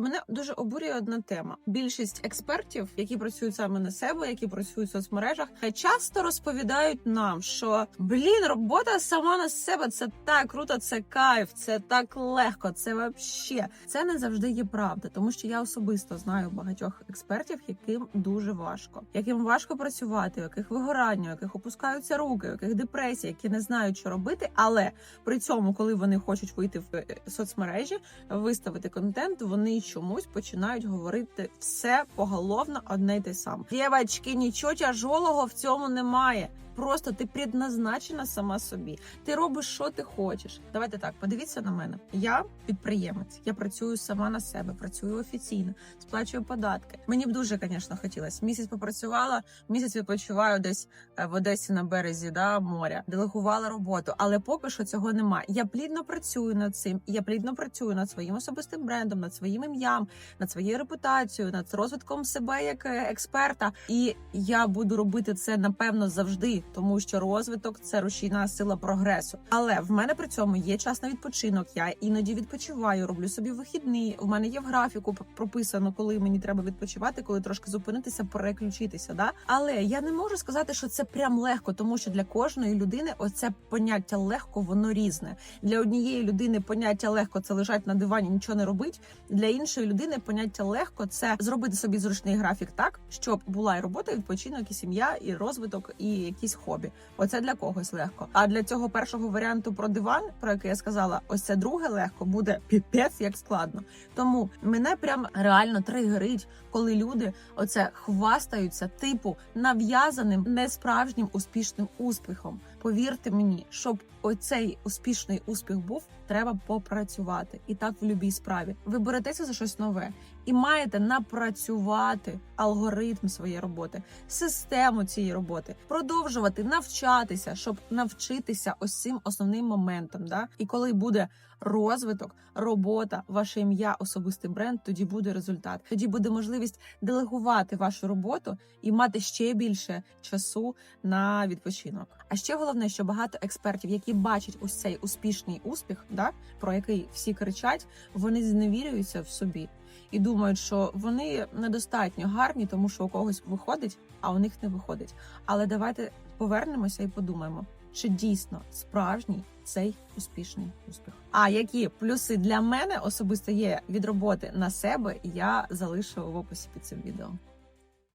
Мене дуже обурює одна тема. Більшість експертів, які працюють саме на себе, які працюють в соцмережах, часто розповідають нам, що блін, робота сама на себе це так круто, це кайф, це так легко. Це вообще це не завжди є правда, тому що я особисто знаю багатьох експертів, яким дуже важко, яким важко працювати, у яких вигорання, у яких опускаються руки, у яких депресія, які не знають, що робити, але при цьому, коли вони хочуть вийти в е, соцмережі, виставити контент, вони чомусь починають говорити все поголовно одне й те саме. Дівчатки, нічого тяжолого в цьому немає. Просто ти предназначена сама собі. Ти робиш, що ти хочеш. Давайте так, подивіться на мене. Я підприємець, я працюю сама на себе, працюю офіційно, сплачую податки. Мені б дуже, звісно, хотілося. Місяць попрацювала, місяць відпочиваю десь е, в Одесі на березі да, моря, делегувала роботу, але поки що цього немає. Я плідно працюю над цим. Я плідно працюю над своїм особистим брендом, над своїм ім'ям, над своєю репутацією, над розвитком себе як е, експерта. І я буду робити це напевно завжди, тому що розвиток це рушійна сила прогресу. Але в мене при цьому є час на відпочинок. Я іноді відпочиваю, роблю собі вихідний. У мене є в графіку прописано, коли мені треба відпочивати, коли трошки зупинитися, переключитися. Да, але я не можу сказати, що це прям легко, тому що для кожної людини оце поняття легко, воно різне. Для однієї людини поняття легко це лежать на дивані, нічого не робить. Для іншої людини поняття легко це зробити собі зручний графік так, щоб була і робота, і відпочинок, і сім'я, і розвиток, і якісь хобі. Оце для когось легко. А для цього першого варіанту про диван, про який я сказала, ось це друге легко буде піпець як складно. Тому мене прям реально тригерить, коли люди оце хвастаються, типу нав'язаним несправжнім успішним успіхом. Повірте мені, щоб оцей успішний успіх був, треба попрацювати, і так в будь-якій справі. Ви беретеся за щось нове і маєте напрацювати алгоритм своєї роботи, систему цієї роботи, продовжувати навчатися, щоб навчитися ось цим основним моментом. Да? І коли буде розвиток, робота, ваше ім'я, особистий бренд, тоді буде результат. Тоді буде можливість делегувати вашу роботу і мати ще більше часу на відпочинок. А ще головне, що багато експертів, які бачать ось цей успішний успіх, да, про який всі кричать, вони зневірюються в собі і думають, що вони недостатньо гарні, тому що у когось виходить, а у них не виходить. Але давайте повернемося і подумаємо, чи дійсно справжній цей успішний успіх. А які плюси для мене особисто є від роботи на себе, я залишу в описі під цим відео.